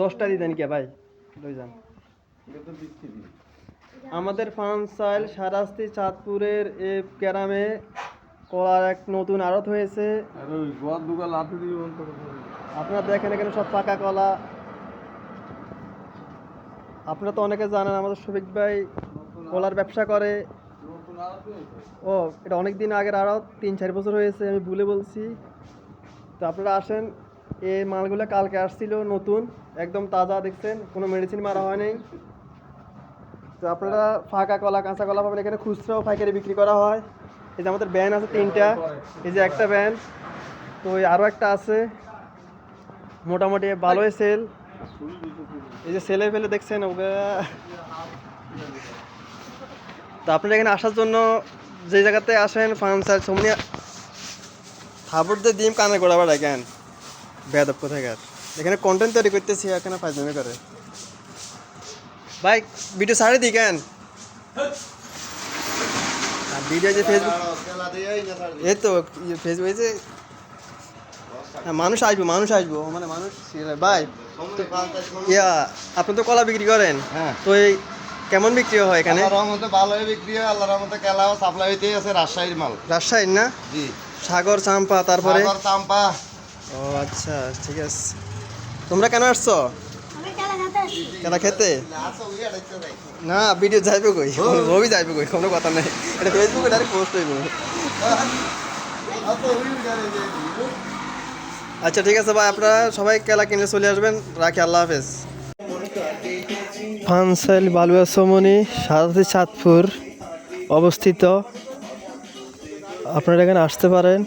দশটা দিতেন কে ভাই? লই যান আমাদের ফানসাইল সারাস্তি চাঁদপুরের এ ক্যারামে কলার এক নতুন আড়ত হয়েছে। আপনারা দেখেন এখানে সব পাকা কলা। আপনারা তো অনেকে জানেন আমাদের শফিক ভাই কলার ব্যবসা করে। ও এটা অনেক দিন আগের আরও তিন চার বছর হয়েছে আমি ভুলে বলছি। তো আপনারা আসেন এই মালগুলো কালকে আসছিল নতুন, একদম তাজা দেখছেন, কোনো মেডিসিন মারা হয় নাই। তো আপনারা ফাঁকা কলা, কাঁচা কলা পাবেন, এখানে খুচরাও পাইকারি বিক্রি করা হয়। এই যে আমাদের ব্যান আছে তিনটা, এই যে একটা ব্যান তো ওই আরও একটা আছে। মোটামুটি ভালোই সেল এই যে সেলে ফেলে দেখছেন ওগুলা তো আপনারা এখানে আসার জন্য যে জায়গাতে আসেন ফার্মসার সমনি থাবড় দিয়ে ডিম কানে গোড়া বেড়ায় কেন বেদব কোথায় গেল এখানে কন্টেন্ট তৈরি করতেছি এখানে ফাইজলামি করে। ভাই ভিডিও সাড়ে দিই কেন? আর ভিডিও যে ফেসবুক এই তো ফেসবুক এই যে হ্যাঁ, মানুষ আসব মানুষ আসব। মানে মানুষ ভাই ইয়া আপনি তো কলা বিক্রি করেন। হ্যাঁ। তো এই কেমন বিক্রি হয় এখানে? রহমতে ভালোই বিক্রি হয় আল্লাহর রহমতে কেলাও সাপ্লাই হইতেই আছে রাজশাহীর মাল। রাজশাহীর না? জি। সাগর চাম্পা তারপরে? সাগর চাম্পা ও আচ্ছা ঠিক আছে। তোমরা কেন আসছো? আমি খেলা খেতে কেনা খেতে? না ভিডিও যাইবে কই? ছবি যাইবে কই? কোনো কথা নেই। এটা ফেসবুকে ডাইরেক্ট পোস্ট হইব। আচ্ছা ঠিক আছে ভাই আপনারা সবাই কেলা কিনে চলে আসবেন। রাখি আল্লাহ হাফেজ। ফানসাইল বালুয়া সমনি সারাতে চাঁদপুর অবস্থিত। আপনারা এখানে আসতে পারেন।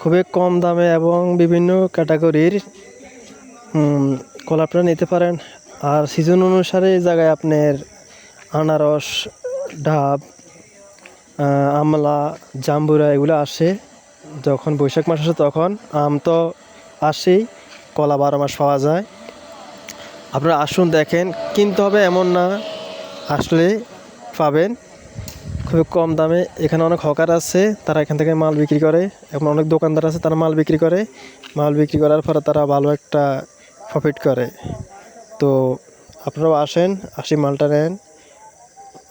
খুবই কম দামে এবং বিভিন্ন ক্যাটাগরির কলা আপনারা নিতে পারেন। আর সিজন অনুসারে এই জায়গায় আপনার আনারস, ডাব আমলা, জাম্বুরা এগুলো আসে। যখন বৈশাখ মাস আসে তখন আম তো আসেই, কলা বারো মাস পাওয়া যায়। আপনারা আসুন দেখেন, কিনতে হবে এমন না, আসলে পাবেন। খুবই কম দামে। এখানে অনেক হকার আছে, তারা এখান থেকে মাল বিক্রি করে। এবং অনেক দোকানদার আছে, তারা মাল বিক্রি করে। মাল বিক্রি করার পরে তারা ভালো একটা প্রফিট করে। তো আপনারাও আসেন, আসি মালটা নেন।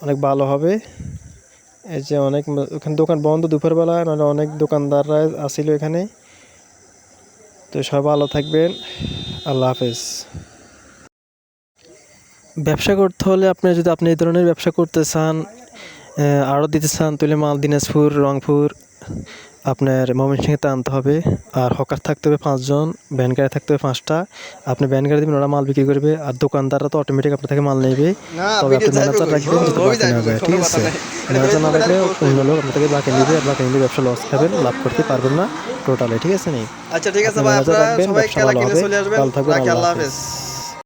অনেক ভালো হবে। এই যে অনেক ওখানে দোকান বন্ধ দুপুরবেলা, নাহলে অনেক দোকানদাররা আসিল এখানে। তো সবাই ভালো থাকবেন। আল্লাহ হাফেজ। ব্যবসা করতে হলে আপনি যদি আপনি এই ধরনের ব্যবসা করতে চান আরও দিতে চান তাহলে মাল দিনাজপুর রংপুর আপনার ময়মনসিংহে আনতে হবে। আর হকার থাকতে হবে পাঁচজন ভ্যান গাড়ি থাকতে হবে পাঁচটা। আপনি ভ্যান গাড়ি দেবেন ওরা মাল বিক্রি করবে। আর দোকানদাররা তো অটোমেটিক আপনার থেকে মাল নেবে। তবে আপনি ম্যানেজার রাখবেন যাতে বাকি না যায় ঠিক আছে? ম্যানেজার না রাখলে অন্য লোক আপনার থেকে বাকি নেবে আর বাকি নিলে ব্যবসা লস খাবেন লাভ করতে পারবেন না টোটালে ঠিক আছে নি? আচ্ছা ঠিক আছে ভাই আপনারা সবাই খেলা কিনে চলে আসবেন। আল্লাহ। হাফেজ।